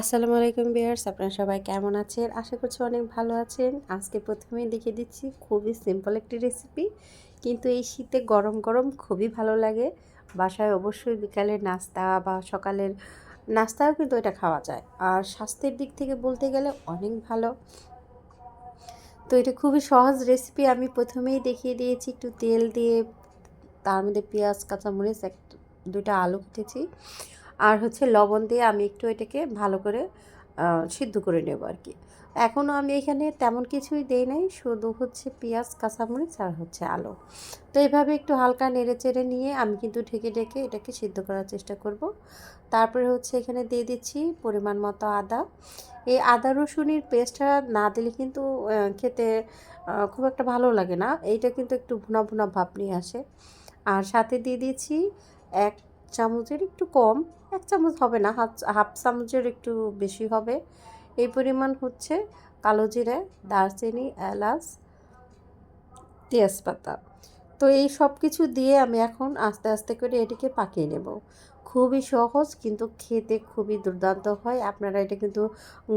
আসসালামু আলাইকুম বিয়ার্স আপনারা সবাই কেমন আছেন? আশা করছি অনেক ভালো আছেন। আজকে প্রথমেই দেখিয়ে দিচ্ছি খুবই সিম্পল একটি রেসিপি কিন্তু এই শীতে গরম গরম খুবই ভালো লাগে। বাসায় অবশ্যই বিকালের নাস্তা বা সকালের নাস্তাও কিন্তু এটা খাওয়া যায়। আর স্বাস্থ্যের দিক থেকে বলতে গেলে অনেক ভালো। তো এটা খুবই সহজ রেসিপি আমি প্রথমেই দেখিয়ে দিয়েছি। একটু তেল দিয়ে তার মধ্যে পেঁয়াজ, কাঁচামরিচ এক দুইটা আলু কেটেছি। আর হচ্ছে লবণ দিয়ে আমি একটু এটাকে ভালো করে সিদ্ধ করে নেব আর কি। এখনও আমি এখানে তেমন কিছুই দেই নাই, শুধু হচ্ছে পেঁয়াজ, কাঁচামরিচ আর হচ্ছে আলু। তো এইভাবে একটু হালকা নেড়ে চেড়ে নিয়ে আমি কিন্তু ঢেকে ঢেকে এটাকে সিদ্ধ করার চেষ্টা করব। তারপরে হচ্ছে এখানে দিয়ে দিচ্ছি পরিমাণ মতো আদা। এই আদা রসুনের পেস্টটা না দিলে কিন্তু খেতে খুব একটা ভালো লাগে না। এইটা কিন্তু একটু ভুনা ভুনা ভাব নিয়ে আসে। আর সাথে দিয়ে দিচ্ছি এক চামচের একটু কম, এক চামচ হবে না, হাফ হাফ চামচের একটু বেশি হবে। এই পরিমাণ হচ্ছে কালো জিরে, দারচিনি, এলাচ, তেজপাতা। তো এই সব কিছু দিয়ে আমি এখন আস্তে আস্তে করে এটিকে পাকিয়ে নেব। খুবই সহজ কিন্তু খেতে খুবই দুর্দান্ত হয়। আপনারা এটা কিন্তু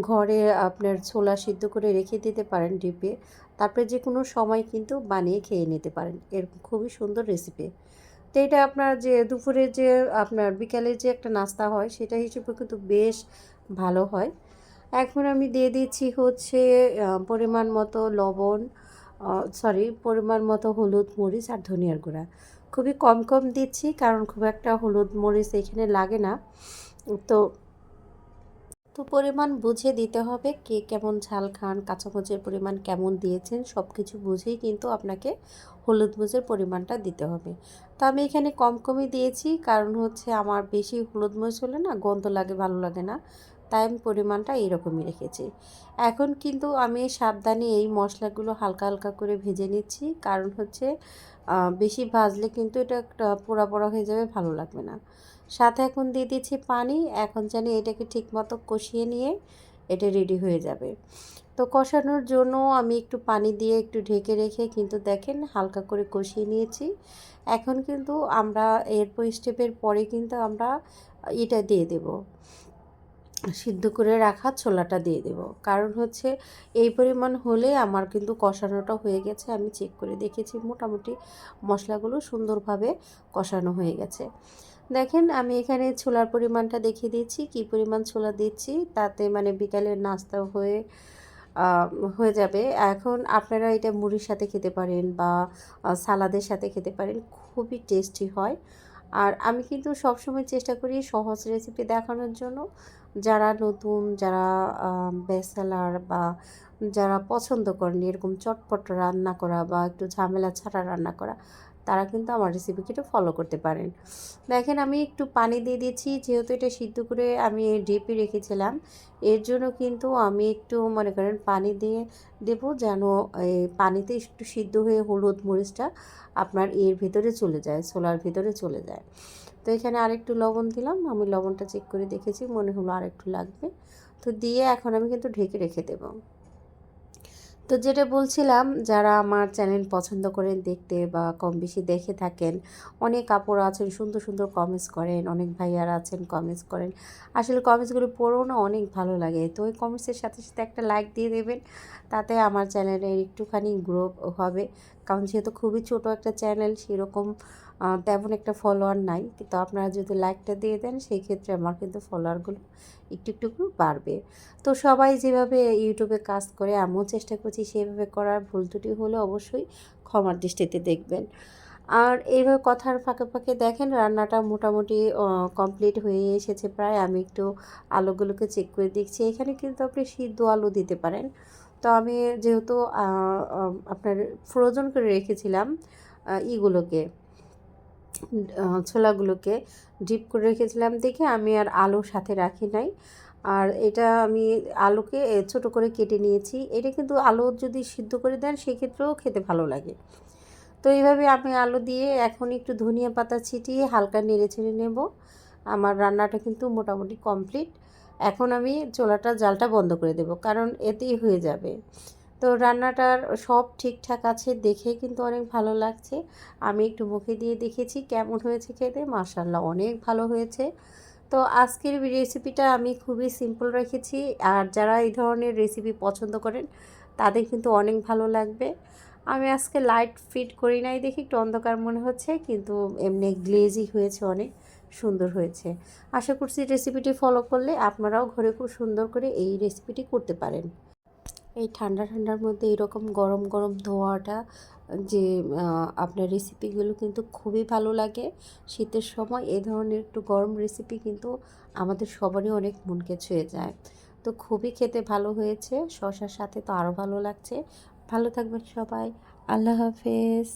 ঘরে আপনার ছোলা সিদ্ধ করে রেখে দিতে পারেন ডিপে। তারপরে যে কোনো সময় কিন্তু বানিয়ে খেয়ে নিতে পারেন। এর খুবই সুন্দর রেসিপি তো এটা আপনার যে দুপুরে যে আপনার বিকালে যে একটা নাস্তা হয়, সেটা হিসেবে কিন্তু বেশ ভালো হয়। এখন আমি দিয়ে দিচ্ছি হচ্ছে পরিমাণ মতো লবণ সরি পরিমাণ মতো হলুদ মরিচ আর ধনিয়ার গুঁড়া। খুবই কম কম দিচ্ছি, কারণ খুব একটা হলুদ মরিচ এখানে লাগে না। তো তো পরিমাণ বুঝে দিতে হবে কে কেমন ঝাল খান, কাঁচামরিচের পরিমাণ কেমন দিয়েছেন সব কিছু বুঝেই কিন্তু আপনাকে হলুদ মরিচের পরিমাণটা দিতে হবে। তো আমি এখানে কম কমই দিয়েছি, কারণ হচ্ছে আমার বেশি হলুদ মরিচ হলে না গন্ধ লাগে, ভালো লাগে না, তাই আমি পরিমাণটা এইরকমই রেখেছি। এখন কিন্তু আমি সাবধানে এই মশলাগুলো হালকা হালকা করে ভেজে নিচ্ছি, কারণ হচ্ছে বেশি ভাজলে কিন্তু এটা পোড়া পোড়া হয়ে যাবে, ভালো লাগবে না। সাথে এখন দিয়ে দিচ্ছি পানি, এখন জানি এটাকে ঠিকমতো কষিয়ে নিয়ে এটা রেডি হয়ে যাবে। তো কষানোর জন্য আমি একটু পানি দিয়ে একটু ঢেকে রেখে কিন্তু দেখেন হালকা করে কষিয়ে নিয়েছি। এখন কিন্তু আমরা এরপর স্টেপের পরে কিন্তু আমরা এটা দিয়ে দেব। সিদ্ধ করে রাখা ছোলাটা দিয়ে দেব। কারণ হচ্ছে এই পরিমাণ হলে আমার কিন্তু কষানোটা হয়ে গেছে। আমি চেক করে দেখেছি মোটামুটি মশলাগুলো সুন্দরভাবে কষানো হয়ে গেছে। দেখেন আমি এখানে ছোলার পরিমাণটা দেখিয়ে দিচ্ছি। কি পরিমাণ ছোলা দিচ্ছি তাতে মানে বিকালের নাস্তা হয়ে হয়ে যাবে। এখন আপনারা এটা মুড়ির সাথে খেতে পারেন বা সালাদের সাথে খেতে পারেন। খুবই টেস্টি হয়। আর আমি কিন্তু সবসময় চেষ্টা করি সহজ রেসিপি দেখানোর জন্য। যারা নতুন, যারা বেসেলার বা যারা পছন্দ করেন, এরকম চটপট রান্না করা বা একটু ঝামেলা ছাড়া রান্না করা তারা কিন্তু আমার রেসিপিকে একটু ফলো করতে পারেন। দেখেন আমি একটু পানি দিয়ে দিয়েছি যেহেতু এটা সিদ্ধ করে আমি ডিপে রেখেছিলাম, এর জন্য কিন্তু আমি একটু মনে করেন পানি দিয়ে দেব যেন পানিতে একটু সিদ্ধ হয়ে হলুদ মরিচটা আপনার এর ভিতরে চলে যায়, ছোলার ভিতরে চলে যায়। তো এখানে আরেকটু লবণ দিলাম, আমি লবণটা চেক করে দেখেছি, মনে হলো আরেকটু লাগবে। তো দিয়ে এখন আমি কিন্তু ঢেকে রেখে দেবো। তো যেটা বলছিলাম, যারা আমার চ্যানেল পছন্দ করেন দেখতে বা কম বেশি দেখে থাকেন, অনেক কাপড় আছেন, সুন্দর সুন্দর কমেন্টস করেন, অনেক ভাইয়ারা আছেন কমেন্টস করেন। আসলে কমেন্টসগুলো পড়েও না অনেক ভালো লাগে। তো ওই কমেন্টসের সাথে সাথে একটা লাইক দিয়ে দেবেন, তাতে আমার চ্যানেলের একটুখানি গ্রো হবে। কারণ যেহেতু খুবই ছোট একটা চ্যানেল, সেরকম তেমন একটা ফলোয়ার নাই। কিন্তু আপনারা যদি লাইকটা দিয়ে দেন সেই ক্ষেত্রে আমার কিন্তু ফলোয়ারগুলো একটু একটু বাড়বে। তো সবাই যেভাবে ইউটিউবে কাজ করে, আমিও চেষ্টা করছি সেভাবে করার। ভুল ত্রুটি হলে অবশ্যই ক্ষমার দৃষ্টিতে দেখবেন। আর এইভাবে কথার ফাঁকে ফাঁকে দেখেন, রান্নাটা মোটামুটি কমপ্লিট হয়ে এসেছে প্রায়। আমি একটু আলুগুলোকে চেক করে দেখছি। এখানে কিন্তু আপনি সিদ্ধ আলু দিতে পারেন। তো আমি যেহেতু আপনার ফ্রোজন করে রেখেছিলাম ইগুলোকে ছোলাগুলোকে ডিপ করে রেখেছিলাম দেখে আমি আর আলু সাথে রাখি নাই। আর এটা আমি আলুকে ছোট করে কেটে নিয়েছি। এটা কিন্তু আলু যদি সিদ্ধ করে দেন সেক্ষেত্রেও খেতে ভালো লাগে। তো এইভাবে আমি আলু দিয়ে এখন একটু ধনিয়া পাতা ছিটিয়ে হালকা নেড়ে ছেড়ে নেব। আমার রান্নাটা কিন্তু মোটামুটি কমপ্লিট। এখন আমি চোলাটা জালটা বন্ধ করে দেব, কারণ এতেই হয়ে যাবে। তো রান্নাটার সব ঠিকঠাক আছে দেখে কিন্তু অনেক ভালো লাগছে। আমি একটু মুখে দিয়ে দেখেছি কেমন হয়েছে খেতে মার্শাল্লাহ অনেক ভালো হয়েছে। তো আজকের রেসিপিটা আমি খুবই সিম্পল রেখেছি, আর যারা এই ধরনের রেসিপি পছন্দ করেন, তাদের কিন্তু অনেক ভালো লাগবে। আমি আজকে লাইট ফিট করি নাই দেখি একটু অন্ধকার মনে হচ্ছে, কিন্তু এমনি গ্লেজি হয়েছে অনেক। সুন্দর হয়েছে। আশা করছি রেসিপিটি ফলো করলে আপনারাও ঘরে খুব সুন্দর করে এই রেসিপিটি করতে পারেন। এই ঠান্ডা, ঠান্ডার মধ্যে এরকম গরম গরম ধোয়াটা যে আপনার রেসিপিগুলো কিন্তু খুবই ভালো লাগে। শীতের সময় এই ধরনের একটু গরম রেসিপি কিন্তু আমাদের সবারই অনেক মনকে ছুঁয়ে যায়। তো খুবই খেতে ভালো হয়েছে শশার সাথে তো আরও ভালো লাগছে। ভালো থাকবেন সবাই, আল্লাহ হাফেজ।